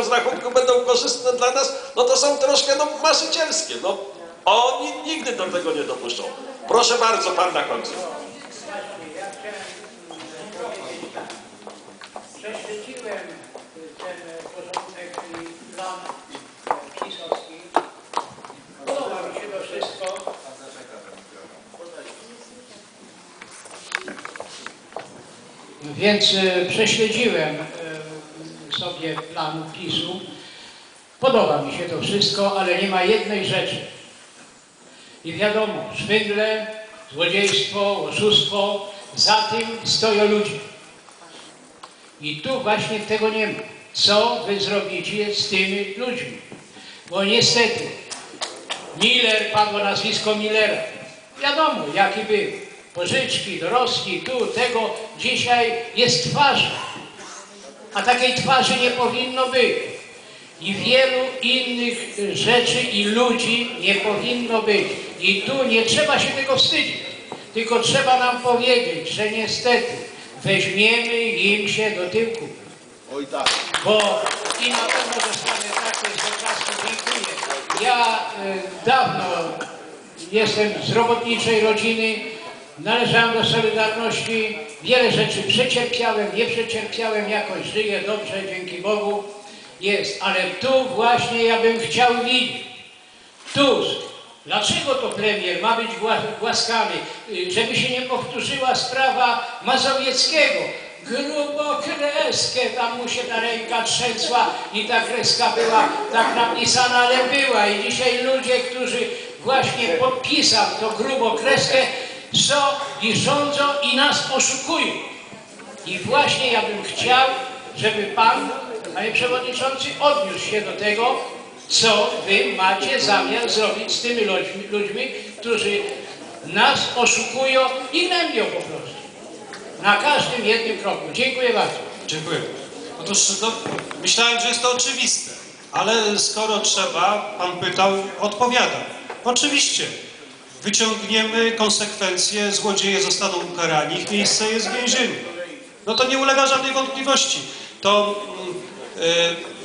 rozrachunku będą korzystne dla nas, no to są troszkę no, marzycielskie. No, oni nigdy do tego nie dopuszczą. Proszę bardzo, pan na końcu. Prześledziłem ten porządek i plan pisowski. Podoba mi się to wszystko. Więc e, prześledziłem sobie plan PiSu. Podoba mi się to wszystko, ale nie ma jednej rzeczy. I wiadomo, szwindle, złodziejstwo, oszustwo, za tym stoją ludzie. I tu właśnie tego nie ma. Co wy zrobicie z tymi ludźmi? Bo niestety, Miller, padło nazwisko Millera. Wiadomo, jaki był. Pożyczki, dorostki, tu, tego. Dzisiaj jest twarz. A takiej twarzy nie powinno być. I wielu innych rzeczy i ludzi nie powinno być. I tu nie trzeba się tego wstydzić. Tylko trzeba nam powiedzieć, że niestety weźmiemy im się do tyłku. Oj tak. Bo i na pewno dostanę takie z oklasku dziękuję. Ja y, dawno jestem z robotniczej rodziny, należałem do Solidarności, wiele rzeczy przecierpiałem, nie przecierpiałem, jakoś żyję dobrze, dzięki Bogu jest. Ale tu właśnie ja bym chciał widzieć. Tusk, dlaczego to premier ma być gła- głaskany? Y, Żeby się nie powtórzyła sprawa Mazowieckiego. Grubo kreskę, tam mu się ta ręka trzęsła i ta kreska była tak napisana, ale była. I dzisiaj ludzie, którzy właśnie podpisał to grubo kreskę, są i rządzą i nas oszukują. I właśnie ja bym chciał, żeby Pan, Panie Przewodniczący, odniósł się do tego, co Wy macie zamiar zrobić z tymi ludźmi, ludźmi którzy nas oszukują i gnębią po prostu. Na każdym jednym kroku. Dziękuję bardzo. Dziękuję. Otóż no, myślałem, że jest to oczywiste, ale skoro trzeba, pan pytał, odpowiadam. Oczywiście, wyciągniemy konsekwencje, złodzieje zostaną ukarani, ich miejsce jest w więzieniu. No to nie ulega żadnej wątpliwości. To mm,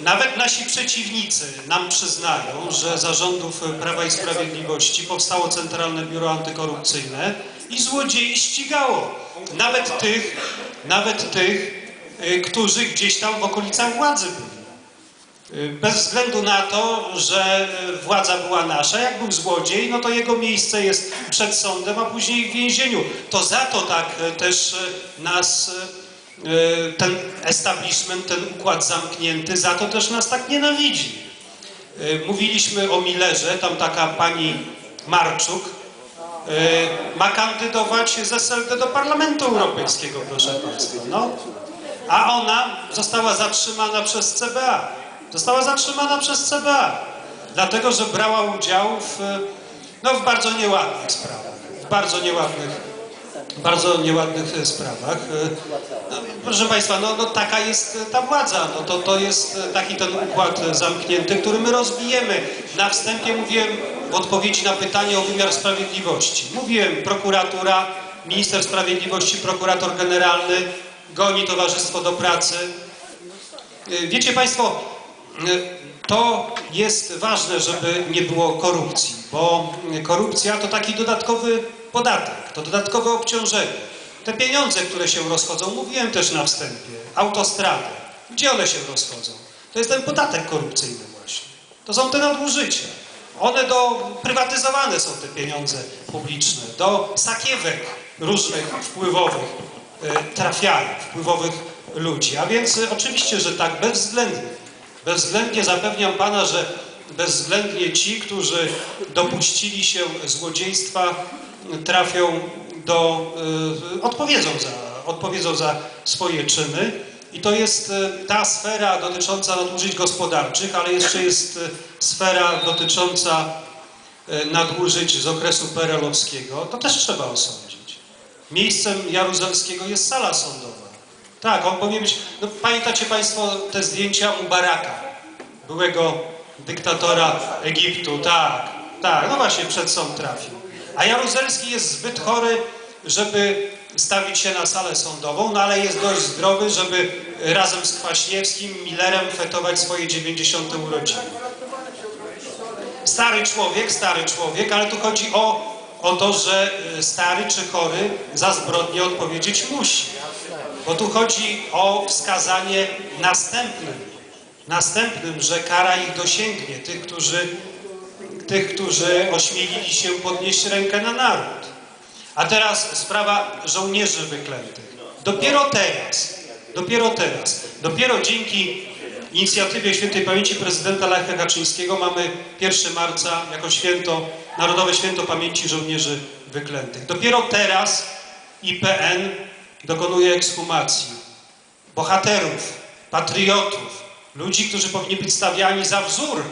y, nawet nasi przeciwnicy nam przyznają, że za rządów Prawa i Sprawiedliwości powstało Centralne Biuro Antykorupcyjne i złodziei ścigało. Nawet tych, nawet tych, y, którzy gdzieś tam w okolicach władzy byli. Y, Bez względu na to, że y, władza była nasza, jak był złodziej, no to jego miejsce jest przed sądem, a później w więzieniu. To za to tak y, też nas ten establishment, ten układ zamknięty, za to też nas tak nienawidzi. Mówiliśmy o Millerze, tam taka pani Marczuk ma kandydować z SLD do Parlamentu Europejskiego, proszę Państwa. No. A ona została zatrzymana przez CBA. Została zatrzymana przez CBA, dlatego że brała udział w, no, w bardzo nieładnych sprawach. W bardzo nieładnych, bardzo nieładnych e, sprawach. E, No, proszę Państwa, no, no taka jest e, ta władza. No, to, to jest e, taki ten układ e, zamknięty, który my rozbijemy. Na wstępie mówiłem w odpowiedzi na pytanie o wymiar sprawiedliwości. Mówiłem, prokuratura, minister sprawiedliwości, prokurator generalny goni towarzystwo do pracy. Wiecie Państwo, to jest ważne, żeby nie było korupcji, bo y, korupcja to taki dodatkowy podatek, to dodatkowe obciążenie. Te pieniądze, które się rozchodzą, mówiłem też na wstępie, autostrady, gdzie one się rozchodzą? To jest ten podatek korupcyjny właśnie. To są te nadużycia. One do, prywatyzowane są te pieniądze publiczne, do sakiewek różnych wpływowych y, trafiają, wpływowych ludzi. A więc y, oczywiście, że tak, bezwzględnie. Bezwzględnie zapewniam Pana, że bezwzględnie ci, którzy dopuścili się złodziejstwa, trafią do, y, odpowiedzą za, odpowiedzą za swoje czyny. I to jest y, ta sfera dotycząca nadużyć gospodarczych, ale jeszcze jest y, sfera dotycząca y, nadużyć z okresu perelowskiego. To też trzeba osądzić. Miejscem Jaruzelskiego jest sala sądowa. Tak, on powinien być. No, pamiętacie Państwo te zdjęcia Mubaraka, byłego dyktatora Egiptu. Tak, tak, no właśnie przed sąd trafił. A Jaruzelski jest zbyt chory, żeby stawić się na salę sądową, no ale jest dość zdrowy, żeby razem z Kwaśniewskim, Millerem fetować swoje 90. urodziny. Stary człowiek, stary człowiek, ale tu chodzi o, o to, że y, stary czy chory za zbrodnię odpowiedzieć musi. Bo tu chodzi o wskazanie następnym, następnym, że kara ich dosięgnie, tych, którzy, tych, którzy ośmielili się podnieść rękę na naród. A teraz sprawa żołnierzy wyklętych. Dopiero teraz, dopiero teraz, dopiero dzięki inicjatywie świętej pamięci prezydenta Lecha Kaczyńskiego mamy 1 marca jako święto, Narodowe Święto Pamięci Żołnierzy Wyklętych. Dopiero teraz IPN dokonuje ekshumacji bohaterów, patriotów, ludzi, którzy powinni być stawiani za wzór.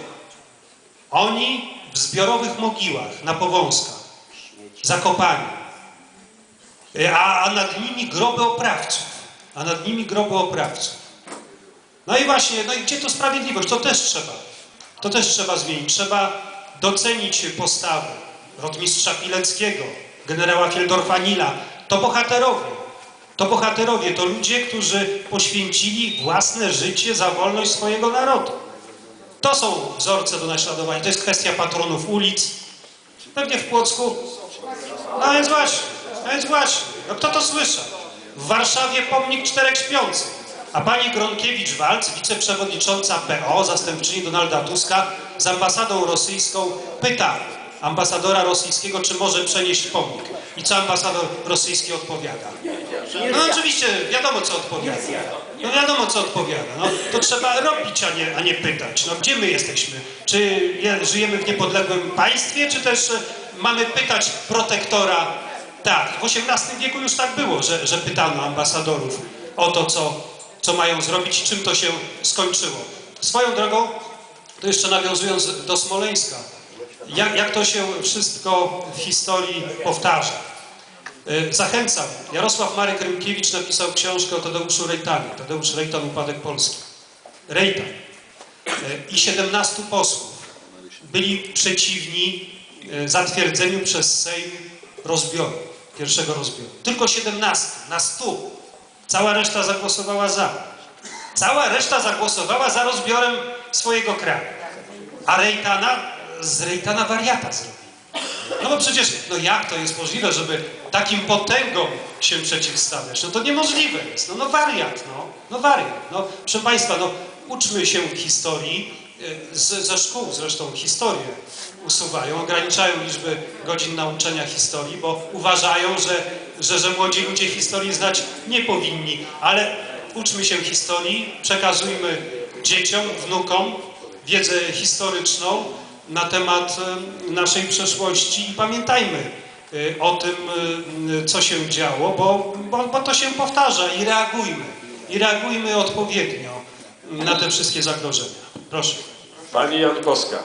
Oni w zbiorowych mogiłach na Powązkach, zakopani. A, a nad nimi groby oprawców. A nad nimi groby oprawców. No i właśnie, no i gdzie to sprawiedliwość? To też trzeba. To też trzeba zmienić. Trzeba docenić postawy rotmistrza Pileckiego, generała Fieldorfanila. To bohaterowie. To bohaterowie, to ludzie, którzy poświęcili własne życie za wolność swojego narodu. To są wzorce do naśladowania. To jest kwestia patronów ulic. Pewnie w Płocku. No więc właśnie, no więc właśnie. No kto to słyszał? W Warszawie pomnik czterech śpiących. A pani Gronkiewicz-Walc, wiceprzewodnicząca PO, zastępczyni Donalda Tuska, z ambasadą rosyjską pyta ambasadora rosyjskiego, czy może przenieść pomnik. I co ambasador rosyjski odpowiada? No oczywiście, wiadomo co odpowiada. No wiadomo co odpowiada. No, to trzeba robić, a nie, a nie pytać. No gdzie my jesteśmy? Czy je- żyjemy w niepodległym państwie, czy też e, mamy pytać protektora? Tak, w XVIII wieku już tak było, że, że pytano ambasadorów o to, co, co mają zrobić i czym to się skończyło. Swoją drogą, to jeszcze nawiązując do Smoleńska, jak, jak to się wszystko w historii powtarza. E, Zachęcam. Jarosław Marek Rymkiewicz napisał książkę o Tadeuszu Rejtanie. Tadeusz Rejtan, Upadek Polski. Rejtan e, i 17 posłów byli przeciwni e, zatwierdzeniu przez Sejm rozbioru, pierwszego rozbioru. Tylko 17 na 100. Cała reszta zagłosowała za. Cała reszta zagłosowała za rozbiorem swojego kraju. A Rejtana, z Rejtana wariata zrobili. No bo przecież, no jak to jest możliwe, żeby takim potęgom się przeciwstawiać? No to niemożliwe jest. No, no wariat, no. No wariat. No, proszę Państwa, no uczmy się historii. e, Z, ze szkół zresztą historię usuwają, ograniczają liczby godzin nauczania historii, bo uważają, że, że, że młodzi ludzie historii znać nie powinni. Ale uczmy się historii, przekazujmy dzieciom, wnukom wiedzę historyczną na temat e, naszej przeszłości i pamiętajmy o tym, e, co się działo, bo, bo, bo to się powtarza i reagujmy. I reagujmy odpowiednio na te wszystkie zagrożenia. Proszę. Pani Jankowska. E,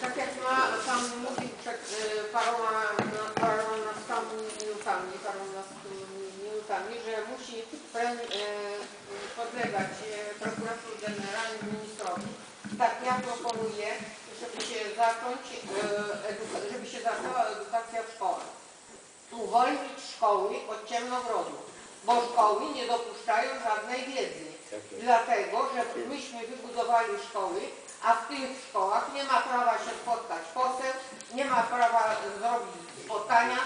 Tak jak ma Pan mówił przed e, paroma, paromastami minutami, parunastu minutami, że musi e, podlegać prokurator generalny ministrowi. Tak ja proponuję, żeby się zacząć, e, żeby się zaczęła edukacja w szkołach. Uwolnić szkoły od ciemnowrodu, bo szkoły nie dopuszczają żadnej wiedzy. Dlatego, że myśmy wybudowali szkoły, a w tych szkołach nie ma prawa się spotkać poseł, nie ma prawa zrobić spotkania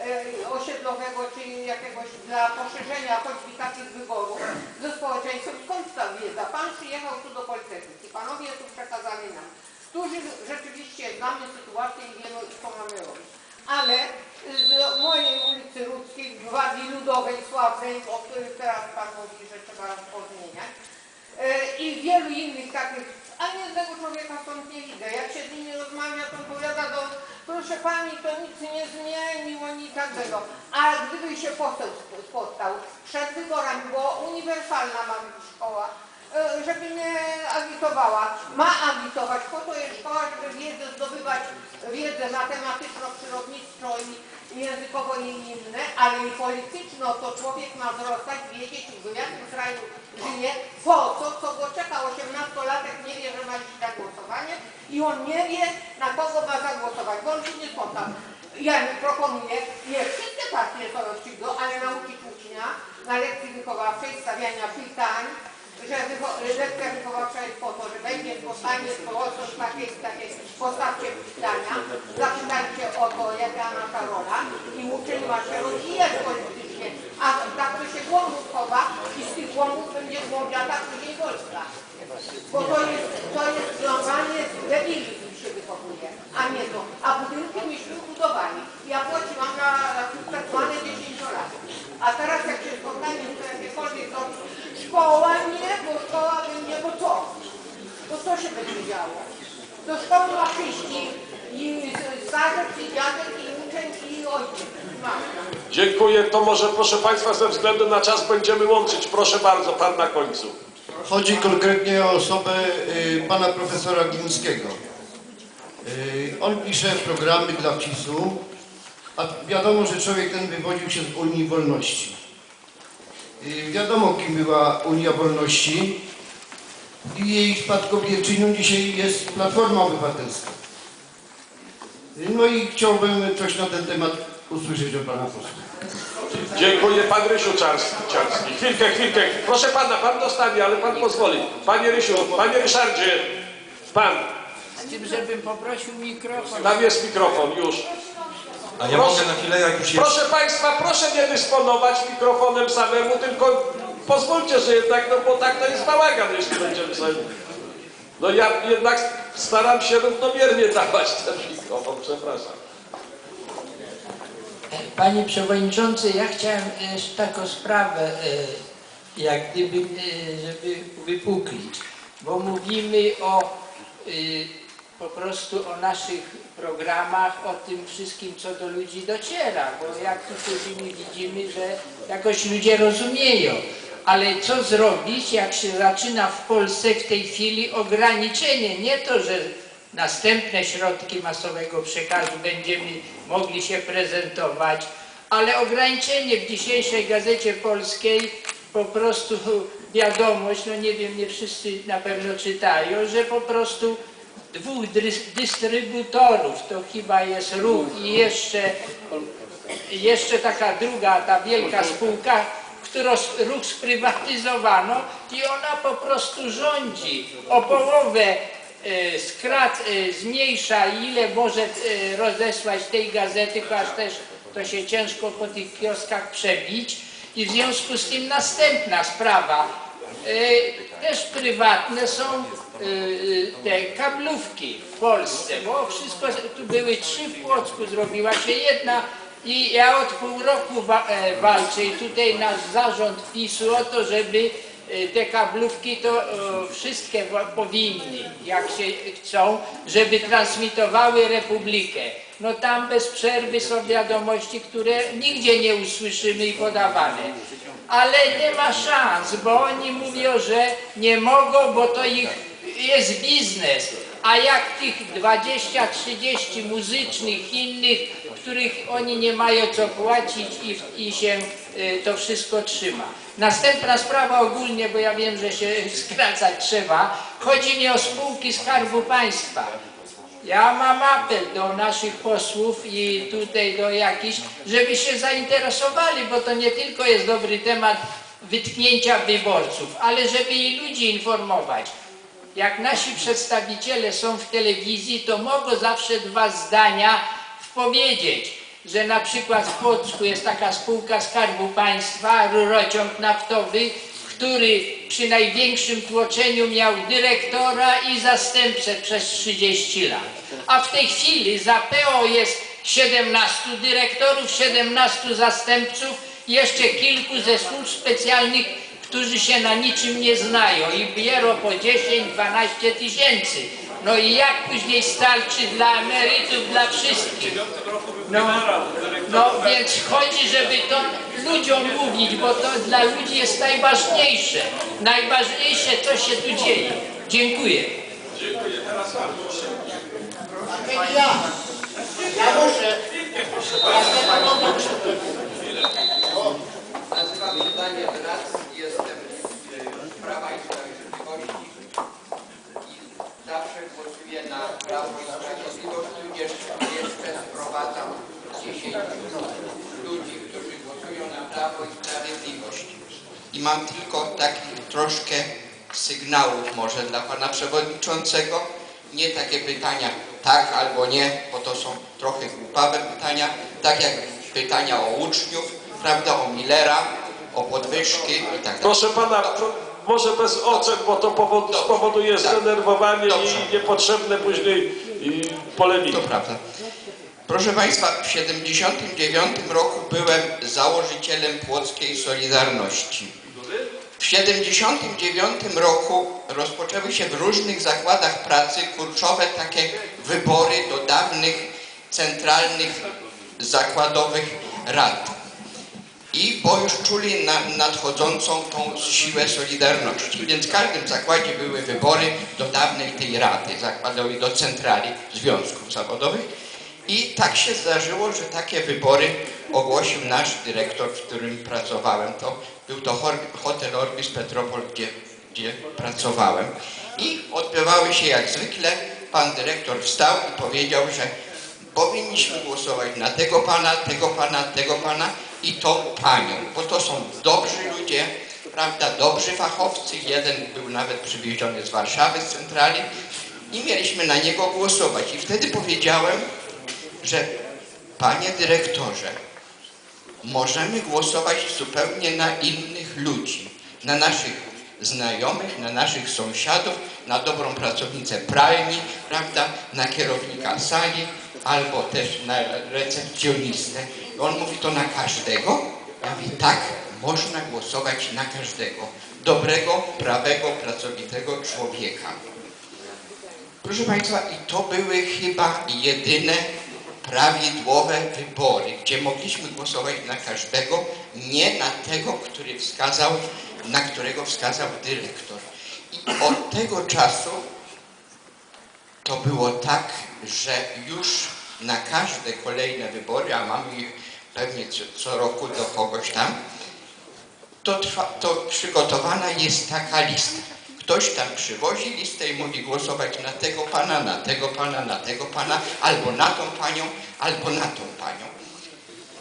e, osiedlowego czy jakiegoś dla poszerzenia choćby takich wyborów ze społeczeństwem. Skąd ta wiedza? Pan przyjechał tu do Politechniki, panowie tu przekazali nam, którzy rzeczywiście znamy sytuację i wiemy, co mamy robić. Ale z mojej ulicy Ludzkiej, Gwarii Ludowej, sławnej, o których teraz Pan mówi, że trzeba pozmieniać, e, i wielu innych takich, ani jednego człowieka stąd nie widzę. Jak się z nimi rozmawia, to powiada do, proszę Pani, to nic nie zmieniło, nic takiego. A gdyby się poseł sp- spotkał przed wyborami, bo uniwersalna ma być szkoła, żeby nie agitowała. Ma agitować, po to jest szkoła, żeby wiedzę zdobywać, wiedzę matematyczno-przyrodniczą i językowo i inne, ale i polityczno, to człowiek ma wzrastać, wiedzieć, w jakim kraju żyje, po co, co go czeka, 18-latek nie wie, że ma iść na głosowanie i on nie wie, na kogo ma zagłosować, bo on się nie spotkał. Ja proponuję, nie wszystkie partie są przeciwko, ale nauczyć ucznia na lekcji wychowawczej stawiania pytań, że lekcja wychowawcza jest po to, że będzie spotkanie społeczność takiej, takiej, postawcie pytania, zapytajcie o to, jaka nasza rola i uczeń ma się rozwijać politycznie, a tak to się głąbów chowa i z tych głąbów będzie głąbiata później Polska. Bo to jest, to jest z debili, się wychowuje, a nie to. A budynki myśmy budowali. Ja płaciłam na, na tak zwane 10 lat. A teraz jak się spotkanie to jakiekolwiek to szkoła nie, bo szkoła będzie, bo co? Bo co się będzie działo? Do szkoły ma przyjść i, starzec, i dziadek, i uczeń, i ojciec, i matka. Dziękuję. To może proszę Państwa ze względu na czas będziemy łączyć. Proszę bardzo, Pan na końcu. Chodzi konkretnie o osobę y, pana profesora Glińskiego. Y, on pisze programy dla CIS-u, a wiadomo, że człowiek ten wywodził się z Unii Wolności. Y, wiadomo, kim była Unia Wolności jej spadkobierczynią dzisiaj jest Platforma Obywatelska. No i chciałbym coś na ten temat usłyszeć od pana posła. Dziękuję. Pan Rysiu Czarski. Czarski. Chwilkę, chwilkę. Proszę Pana, Pan dostanie, ale Pan pozwoli. Panie Rysiu, Panie Ryszardzie, Pan. Z tym, żebym poprosił mikrofon. Tam jest mikrofon już. A ja Proszę. mogę na chwilę, jak już jest... Proszę Państwa, proszę nie dysponować mikrofonem samemu, tylko pozwólcie, że jednak, no bo tak to jest bałagan, jeśli będziemy sobie... No ja jednak staram się równomiernie dawać ten mikrofon, przepraszam. Panie Przewodniczący, ja chciałem jeszcze taką sprawę, e, jak gdyby, e, żeby wypuklić, bo mówimy o e, po prostu o naszych programach, o tym wszystkim, co do ludzi dociera, bo jak tu widzimy, że jakoś ludzie rozumieją. Ale co zrobić, jak się zaczyna w Polsce w tej chwili ograniczenie? Nie to, że następne środki masowego przekazu będziemy mogli się prezentować, ale ograniczenie w dzisiejszej Gazecie Polskiej po prostu wiadomość, no nie wiem, nie wszyscy na pewno czytają, że po prostu dwóch dystrybutorów, to chyba jest ruch i jeszcze, jeszcze taka druga, ta wielka spółka, którą ruch sprywatyzowano i ona po prostu rządzi o połowę e, skrat, e, zmniejsza ile może e, rozesłać tej gazety, chociaż też to się ciężko po tych kioskach przebić i w związku z tym następna sprawa. Też prywatne są te kablówki w Polsce, bo wszystko, tu były trzy w Płocku, zrobiła się jedna i ja od pół roku wa e, walczę i tutaj nasz zarząd PiSu o to, żeby e, te kablówki to e, wszystkie powinny, jak się chcą, żeby transmitowały Republikę. No tam bez przerwy są wiadomości, które nigdzie nie usłyszymy i podawane. Ale nie ma szans, bo oni mówią, że nie mogą, bo to ich jest biznes. A jak tych 20-30 muzycznych, innych, których oni nie mają co płacić i, i się y, to wszystko trzyma. Następna sprawa ogólnie, bo ja wiem, że się skracać trzeba, chodzi mi o spółki Skarbu Państwa. Ja mam apel do naszych posłów i tutaj do jakichś, żeby się zainteresowali, bo to nie tylko jest dobry temat wytknięcia wyborców, ale żeby i ludzi informować. Jak nasi przedstawiciele są w telewizji, to mogą zawsze dwa zdania powiedzieć, że na przykład w Płocku jest taka spółka Skarbu Państwa, rurociąg naftowy, który przy największym tłoczeniu miał dyrektora i zastępcę przez 30 lat. A w tej chwili za PO jest 17 dyrektorów, 17 zastępców jeszcze kilku ze służb specjalnych, którzy się na niczym nie znają i biorą po 10-12 tysięcy. No i jak później starczy dla emerytów, dla wszystkich? No, no więc chodzi, żeby to ludziom mówić, bo to dla ludzi jest najważniejsze. Najważniejsze, co się tu dzieje. Dziękuję. Ja, ja muszę. Nazywam się Daniel Rac, jestem z Prawa i Sprawiedliwości i zawsze głosuję na Prawo i Sprawiedliwość, tudzież jeszcze sprowadzam 10 ludzi, którzy głosują na Prawo i Sprawiedliwość. I mam tylko takich troszkę sygnałów może dla Pana Przewodniczącego. Nie takie pytania tak albo nie, bo to są trochę głupawe pytania, tak jak pytania o uczniów, prawda, o Millera, o podwyżki i tak dalej. Proszę pana, może bez ocen, bo to spowoduje Tak. zdenerwowanie Dobrze. i niepotrzebne później polemiki. To prawda. Proszę Państwa, w 1979 roku byłem założycielem Płockiej Solidarności. W 1979 roku rozpoczęły się w różnych zakładach pracy kurczowe takie wybory do dawnych centralnych zakładowych rad. I bo już czuli na, nadchodzącą tą siłę Solidarności. Więc w każdym zakładzie były wybory do dawnej tej rady zakładowej, do centrali związków zawodowych. I tak się zdarzyło, że takie wybory ogłosił nasz dyrektor, w którym pracowałem. To był to hotel Orbis Petropol, gdzie, gdzie pracowałem. I odbywały się jak zwykle. Pan dyrektor wstał i powiedział, że powinniśmy głosować na tego pana, tego pana, tego pana i tą panią, bo to są dobrzy ludzie, prawda, dobrzy fachowcy. Jeden był nawet przywieziony z Warszawy, z centrali i mieliśmy na niego głosować. I wtedy powiedziałem, że panie dyrektorze, możemy głosować zupełnie na innych ludzi, na naszych znajomych, na naszych sąsiadów, na dobrą pracownicę pralni, prawda, na kierownika sali, albo też na recepcjonistę. On mówi to na każdego. Ja mówię, tak, można głosować na każdego. Dobrego, prawego, pracowitego człowieka. Proszę Państwa, i to były chyba jedyne prawidłowe wybory, gdzie mogliśmy głosować na każdego, nie na tego, który wskazał, na którego wskazał dyrektor. I od tego czasu to było tak, że już na każde kolejne wybory, a mamy ich pewnie co, co roku do kogoś tam, to, trwa, to przygotowana jest taka lista. Ktoś tam przywozi listę i mówi głosować na tego pana, na tego pana, na tego pana, albo na tą panią, albo na tą panią.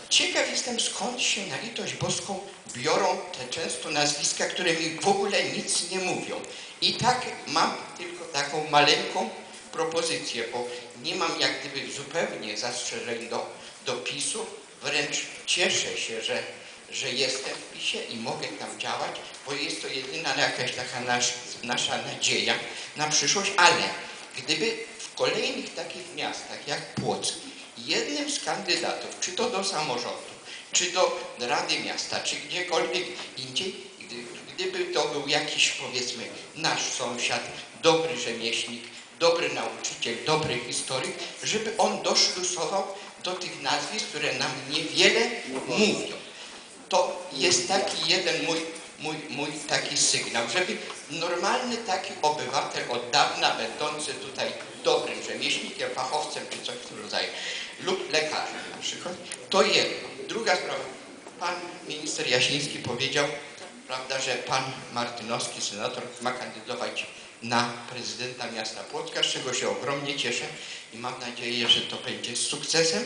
Ciekaw jestem, skąd się na litość boską biorą te często nazwiska, które mi w ogóle nic nie mówią. I tak mam tylko taką maleńką propozycję, bo nie mam jak gdyby zupełnie zastrzeżeń do, do PiSu. Wręcz cieszę się, że, że jestem w PiSie i mogę tam działać, bo jest to jedyna jakaś taka nasz, nasza nadzieja na przyszłość, ale gdyby w kolejnych takich miastach jak Płock jednym z kandydatów, czy to do samorządu, czy do Rady Miasta, czy gdziekolwiek indziej, gdy, gdyby to był jakiś powiedzmy nasz sąsiad, dobry rzemieślnik, dobry nauczyciel, dobry historyk, żeby on doszlusował do tych nazwisk, które nam niewiele mówią. To jest taki jeden mój, mój, mój taki sygnał, żeby normalny taki obywatel od dawna będący tutaj dobrym rzemieślnikiem, fachowcem czy coś w tym rodzaju, lub lekarzem na przykład, to jedno. Druga sprawa. Pan minister Jasiński powiedział, prawda, że pan Martynowski, senator, ma kandydować na prezydenta miasta Płocka, z czego się ogromnie cieszę i mam nadzieję, że to będzie z sukcesem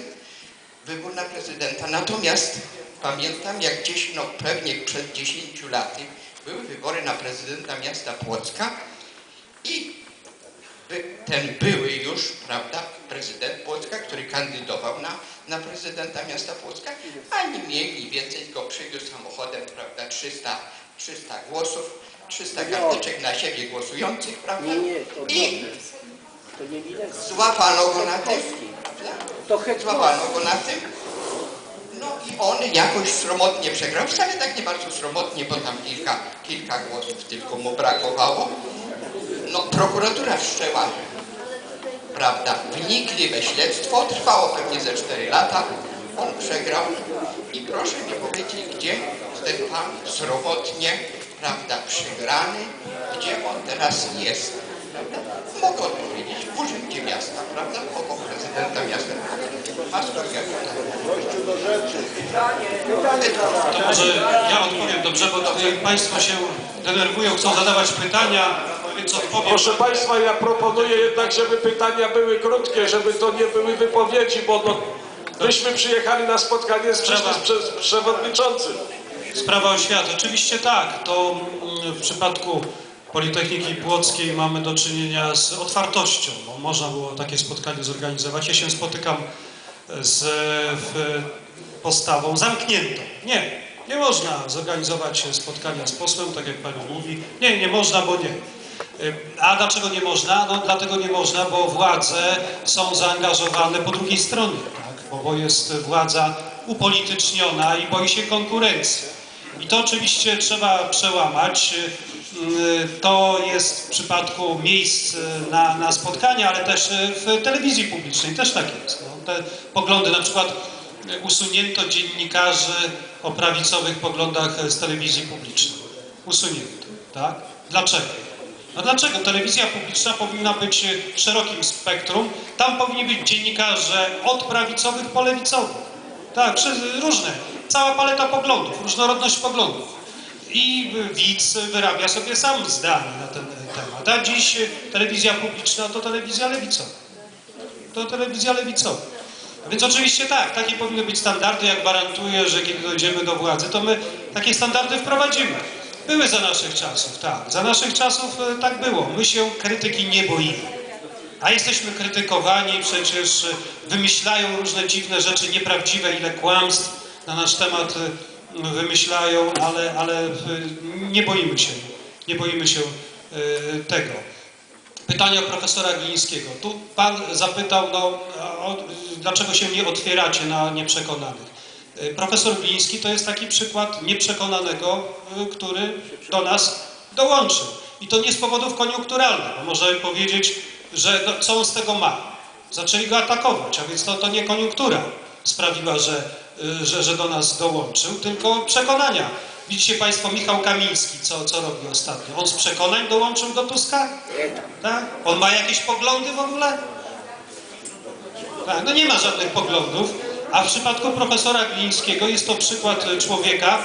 wybór na prezydenta. Natomiast pamiętam, jak gdzieś, no pewnie przed 10 laty, były wybory na prezydenta miasta Płocka i ten były już, prawda, prezydent Płocka, który kandydował na, na prezydenta miasta Płocka, ani mniej, ni więcej, tylko przywiózł samochodem, prawda, 300, 300 głosów, 300 karteczek na siebie głosujących, prawda, i To nie widać. złapano go na tym, prawda? To. Złapano go na tym. No i on jakoś sromotnie przegrał. Wcale tak nie bardzo sromotnie, bo tam kilka, kilka głosów tylko mu brakowało. No prokuratura wszczęła, prawda, wnikliwe śledztwo. Trwało pewnie ze 4 lata. On przegrał. I proszę mi powiedzieć, gdzie ten pan sromotnie, prawda, przegrany, gdzie on teraz jest. Prawda? Mogę odpowiedzieć w urzędzie miasta, prawda, obok prezydenta miasta. Ma swoją To może ja odpowiem dobrze, bo tutaj Państwo się denerwują, chcą zadawać pytania, więc odpowiem. Proszę Państwa, ja proponuję jednak, żeby pytania były krótkie, żeby to nie były wypowiedzi, bo no, Myśmy przyjechali na spotkanie z, z, przewodniczącym. Sprawa oświaty. Oczywiście tak, to mm, w przypadku Politechniki Płockiej mamy do czynienia z otwartością, bo można było takie spotkanie zorganizować. Ja się spotykam z w, postawą zamkniętą. Nie, nie można zorganizować spotkania z posłem, tak jak pani mówi. Nie, nie można, bo nie. Y, A dlaczego nie można? No dlatego nie można, bo władze są zaangażowane po drugiej stronie, tak? bo, bo jest władza upolityczniona i boi się konkurencji. I to oczywiście trzeba przełamać. Y, To jest w przypadku miejsc y, na, na spotkania, ale też y, w telewizji publicznej też tak jest. No, te poglądy, na przykład usunięto dziennikarzy o prawicowych poglądach z telewizji publicznej. Usunięto, tak? Dlaczego? No dlaczego? Telewizja publiczna powinna być w szerokim spektrum. Tam powinni być dziennikarze od prawicowych po lewicowych. Tak, przez różne. Cała paleta poglądów, różnorodność poglądów. I widz wyrabia sobie sam zdanie na ten temat. A dziś telewizja publiczna to telewizja lewicowa. To telewizja lewicowa. A więc oczywiście tak, takie powinny być standardy. Ja gwarantuję, że kiedy dojdziemy do władzy, to my takie standardy wprowadzimy. Były za naszych czasów, tak. Za naszych czasów e, tak było. My się krytyki nie boimy. A jesteśmy krytykowani, przecież wymyślają różne dziwne rzeczy, nieprawdziwe, ile kłamstw na nasz temat e, wymyślają, ale, ale e, nie boimy się, nie boimy się e, tego. Pytanie o profesora Glińskiego. Tu pan zapytał, no, dlaczego się nie otwieracie na nieprzekonanych. Profesor Gliński to jest taki przykład nieprzekonanego, który do nas dołączył. I to nie z powodów koniunkturalnych, bo możemy powiedzieć, że no, co on z tego ma. Zaczęli go atakować, a więc to, to nie koniunktura sprawiła, że, y, że, że do nas dołączył, tylko przekonania. Widzicie Państwo Michał Kamiński, co, co robi ostatnio? On z przekonań dołączył do Tuska? Tak? On ma jakieś poglądy w ogóle? Tak, no nie ma żadnych poglądów, a w przypadku profesora Glińskiego jest to przykład człowieka,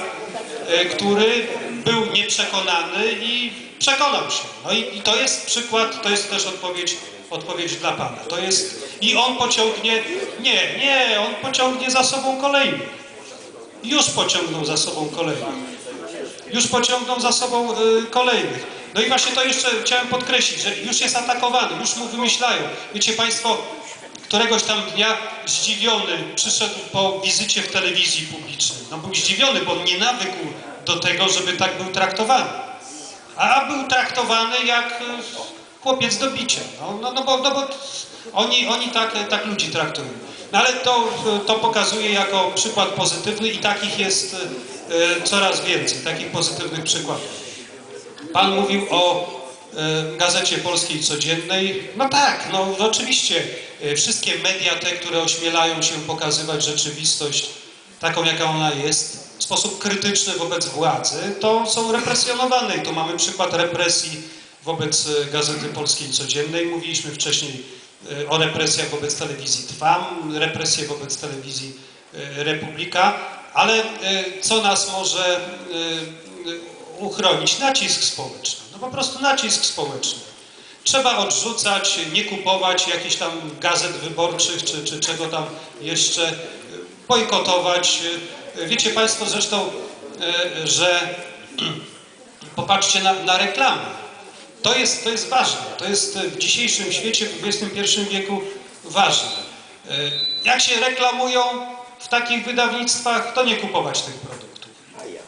e, który był nieprzekonany i przekonał się. No i, i to jest przykład, to jest też odpowiedź, odpowiedź dla Pana. To jest, i on pociągnie, nie, nie, on pociągnie za sobą kolejnych. Już pociągnął za sobą kolejnych. Już pociągną za sobą y, kolejnych. No i właśnie to jeszcze chciałem podkreślić, że już jest atakowany, już mu wymyślają. Wiecie Państwo, któregoś tam dnia zdziwiony przyszedł po wizycie w telewizji publicznej. No był zdziwiony, bo nie nawykł do tego, żeby tak był traktowany. A był traktowany jak y, chłopiec do bicia. No, no, no, bo, no bo oni, oni tak, tak ludzi traktują. No ale to, to pokazuje jako przykład pozytywny i takich jest y, coraz więcej, takich pozytywnych przykładów. Pan mówił o y, Gazecie Polskiej Codziennej. No tak, no oczywiście y, wszystkie media te, które ośmielają się pokazywać rzeczywistość taką, jaka ona jest, w sposób krytyczny wobec władzy, to są represjonowane. I tu mamy przykład represji wobec y, Gazety Polskiej Codziennej. Mówiliśmy wcześniej y, o represjach wobec telewizji Trwam, represje wobec telewizji y, Republika, ale co nas może uchronić? Nacisk społeczny. No po prostu nacisk społeczny. Trzeba odrzucać, nie kupować jakichś tam gazet wyborczych czy, czy czego tam jeszcze, bojkotować. Wiecie Państwo zresztą, że popatrzcie na, na reklamy. To jest, to jest ważne. To jest w dzisiejszym świecie, w XXI wieku ważne. Y, Jak się reklamują w takich wydawnictwach, to nie kupować tych produktów.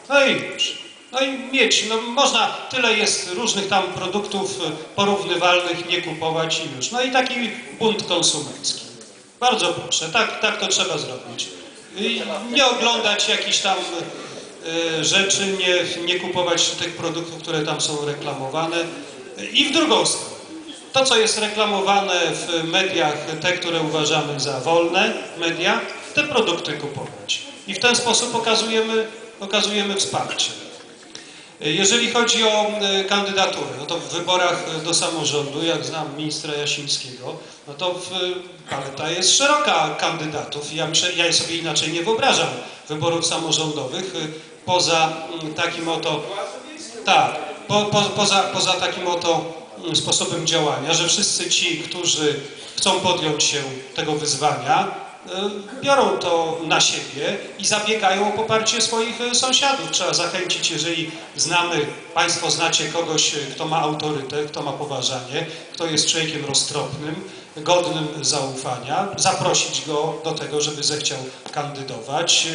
No i już. No i mieć, no można, tyle jest różnych tam produktów y, porównywalnych, nie kupować i już. No i taki bunt konsumencki. Bardzo proszę, tak, tak to trzeba zrobić. Nie oglądać jakichś tam rzeczy, nie, nie kupować tych produktów, które tam są reklamowane. I w drugą stronę. To, co jest reklamowane w mediach, te, które uważamy za wolne media, te produkty kupować. I w ten sposób okazujemy, okazujemy wsparcie. Jeżeli chodzi o e, kandydatury, no to w wyborach do samorządu, jak znam ministra Jasińskiego, no to w, paleta jest szeroka kandydatów. Ja, myślę, ja sobie inaczej nie wyobrażam wyborów samorządowych e, poza takim oto, tak, po, po, poza, poza takim oto mm, sposobem działania, że wszyscy ci, którzy chcą podjąć się tego wyzwania, y, biorą to na siebie i zabiegają o poparcie swoich y, sąsiadów. Trzeba zachęcić, jeżeli znamy, Państwo znacie kogoś, y, kto ma autorytet, kto ma poważanie, kto jest człowiekiem roztropnym, godnym zaufania, zaprosić go do tego, żeby zechciał kandydować,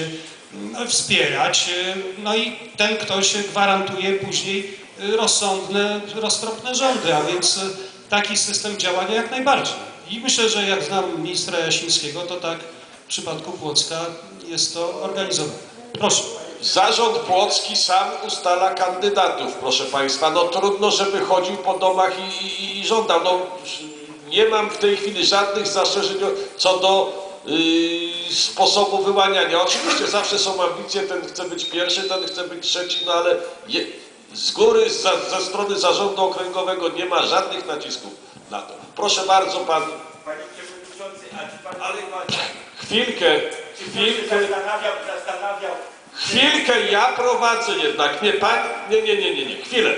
wspierać, no i ten ktoś gwarantuje później rozsądne, roztropne rządy, a więc y, taki system działania jak najbardziej. I myślę, że jak znam ministra Jasińskiego, to tak w przypadku Płocka jest to organizowane. Proszę. Zarząd Płocki sam ustala kandydatów, proszę Państwa. No trudno, żeby chodził po domach i, i, i żądał. No, nie mam w tej chwili żadnych zastrzeżeń co do yy, sposobu wyłaniania. Oczywiście zawsze są ambicje, ten chce być pierwszy, ten chce być trzeci, no ale je, z góry, za, ze strony zarządu okręgowego nie ma żadnych nacisków na to. Proszę bardzo, pan. Panie Przewodniczący, a czy Pan Ale chwilkę, chwilkę. zastanawiał, zastanawiał, Chwilkę ja prowadzę jednak, nie pan, nie, nie, nie, nie, nie, chwilę.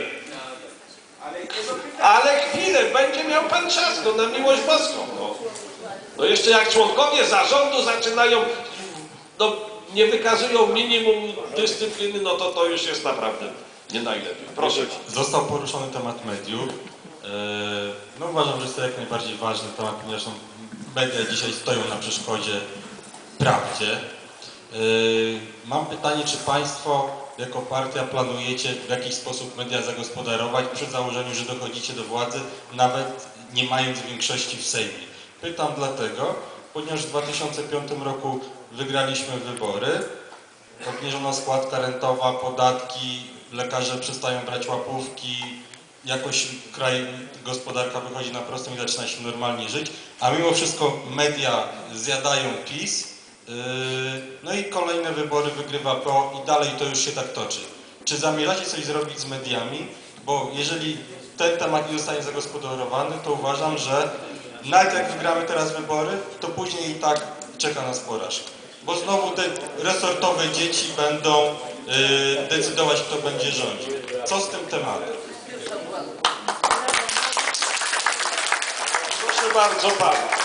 Ale chwilę, będzie miał pan czas, no na miłość boską. No, no jeszcze jak członkowie zarządu zaczynają, no nie wykazują minimum dyscypliny, no to to już jest naprawdę nie najlepiej. Proszę. Został poruszony temat mediów. E, No uważam, że jest to jak najbardziej ważny temat, ponieważ no, media dzisiaj stoją na przeszkodzie prawdzie. E, Mam pytanie, czy Państwo jako partia planujecie w jakiś sposób media zagospodarować przy założeniu, że dochodzicie do władzy, nawet nie mając większości w Sejmie? Pytam dlatego, ponieważ w 2005 roku wygraliśmy wybory, obniżona składka rentowa, podatki, lekarze przestają brać łapówki, jakoś kraj, gospodarka wychodzi na prostą i zaczyna się normalnie żyć, a mimo wszystko media zjadają PiS, yy, no i kolejne wybory wygrywa PO i dalej to już się tak toczy. Czy zamierzacie coś zrobić z mediami? Bo jeżeli ten temat nie zostanie zagospodarowany, to uważam, że nawet jak wygramy teraz wybory, to później i tak czeka nas porażka. Bo znowu te resortowe dzieci będą decydować, kto będzie rządził. Co z tym tematem? Proszę bardzo.